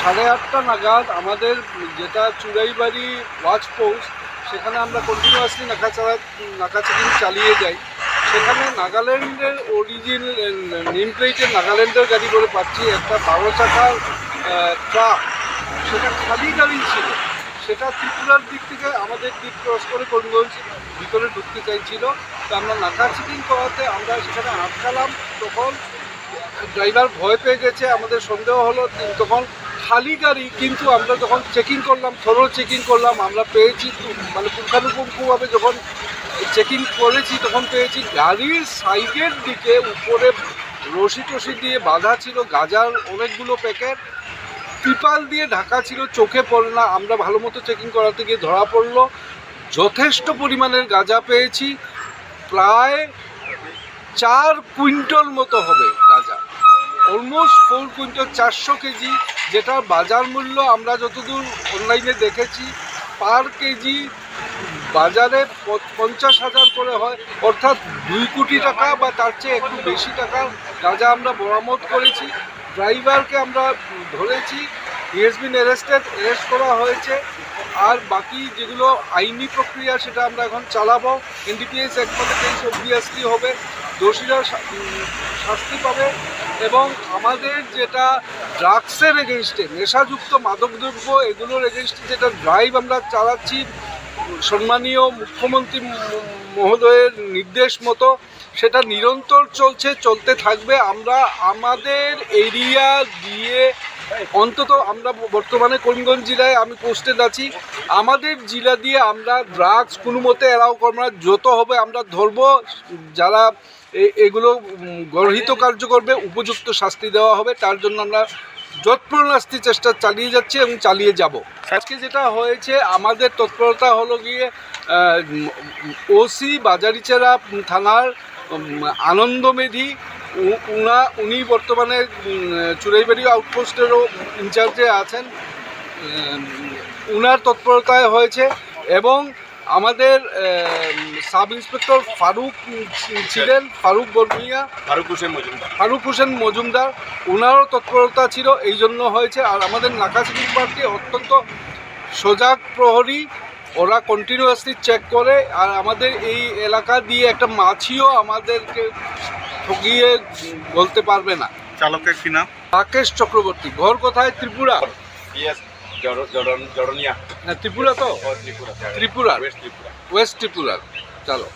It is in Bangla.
সাড়ে আটটা নাগাদ আমাদের যেটা চুড়াইবাড়ি ওয়াচ পোস্ট, সেখানে আমরা কন্টিনিউয়াসলি নাকা চালা নাকা চেকিং চালিয়ে যাই। সেখানে নাগাল্যান্ডের অরিজিন নেম প্লেটের নাগাল্যান্ডের গাড়ি করে পাচ্ছি, একটা বারো চাকার ট্রাক সেটা খালি গাড়ি ছিল। সেটা ত্রিপুরার দিক থেকে আমাদের দিক ক্রস করে করিমগঞ্জ ভিতরে ঢুকতে চাইছিল। তো আমরা নাকা চেকিং করাতে আমরা সেখানে আটকালাম তখন ড্রাইভার ভয় পেয়ে গেছে, আমাদের সন্দেহ হলো তখন খালি গাড়ি, কিন্তু আমরা যখন চেকিং করলাম থরো চেকিং করলাম, আমরা পেয়েছি মানে পুঙ্খানুপুঙ্খভাবে যখন চেকিং করেছি, তখন পেয়েছি গাড়ির সাইডের দিকে উপরে রশি টসি দিয়ে বাঁধা ছিল, গাজার অনেকগুলো প্যাকেট ত্রিপাল দিয়ে ঢাকা ছিল, চোখে পড়ে না। আমরা ভালো মতো চেকিং করাতে গিয়ে ধরা পড়ল। যথেষ্ট পরিমাণের গাঁজা পেয়েছি। প্রায় চার কুইন্টাল মতো হবে গাঁজা। অলমোস্ট ফোর কুইন্টাল, চারশো কেজি যেটার বাজার মূল্য আমরা যতদূর অনলাইনে দেখেছি পার কেজি বাজারে পঞ্চাশ হাজার করে হয়। অর্থাৎ দুই কোটি টাকা বা তার চেয়ে একটু বেশি টাকার গাঁজা আমরা বরামদ করেছি। ড্রাইভারকে আমরা ধরেছি ইয়েস বিন অ্যারেস্টেড অ্যারেস্ট করা হয়েছে, আর বাকি যেগুলো আইনি প্রক্রিয়া সেটা আমরা এখন চালাবো। এনডিপিএস মতো কেস অবভিয়াসলি হবে, দোষীরা শাস্তি পাবে এবং আমাদের যেটা ড্রাগসের এগেনস্টে নেশাযুক্ত মাদকদ্রব্য এগুলোর এগেনস্টে যেটা ড্রাইভ আমরা চালাচ্ছি সম্মানীয় মুখ্যমন্ত্রী মহোদয়ের নির্দেশ মতো সেটা নিরন্তর চলছে, চলতে থাকবে। আমরা আমাদের এরিয়া দিয়ে অন্তত আমরা বর্তমানে করিমগঞ্জ জেলায় আমি পোস্টেড আছি। আমাদের জেলা দিয়ে আমরা ড্রাগস কোনো মতে করব না। যত হবে আমরা ধরবো। যারা এগুলো গর্হিত কার্য করবে, উপযুক্ত শাস্তি দেওয়া হবে। তার জন্য আমরা যৎপ্রণাস্তি চেষ্টা চালিয়ে যাচ্ছি এবং চালিয়ে যাব। আজকে যেটা হয়েছে, আমাদের তৎপরতা হলো গিয়ে ওসি বাজারিচেরা থানার আনন্দ মেধি উনা, উনি বর্তমানে চুরাইবাড়ি আউটপোস্টেরও ইনচার্জে আছেন। উনার তৎপরতায় হয়েছে এবং আমাদের সাব ইন্সপেক্টর ফারুক ছিলেন ফারুক বর্মিয়া ফারুক হোসেন মজুমদার। ফারুক হোসেন মজুমদার ওনারও তৎপরতা ছিল এই জন্য হয়েছে। আর আমাদের নাকাশিকিং পার্টি অত্যন্ত সজাগ প্রহরী ওরা কন্টিনিউয়াসলি চেক করে। আর আমাদের এই এলাকা দিয়ে একটা মাছিও আমাদেরকে ঠকিয়ে বলতে পারবে না। চালকের কি নাম? রাকেশ চক্রবর্তী। ঘর কোথায়? ত্রিপুরা। ইয়েস জড়ন জড়নিয়া হ্যাঁ ত্রিপুরা তো ও ত্রিপুরা ত্রিপুরা ওয়েস্ট ত্রিপুরা ওয়েস্ট ত্রিপুরা চলো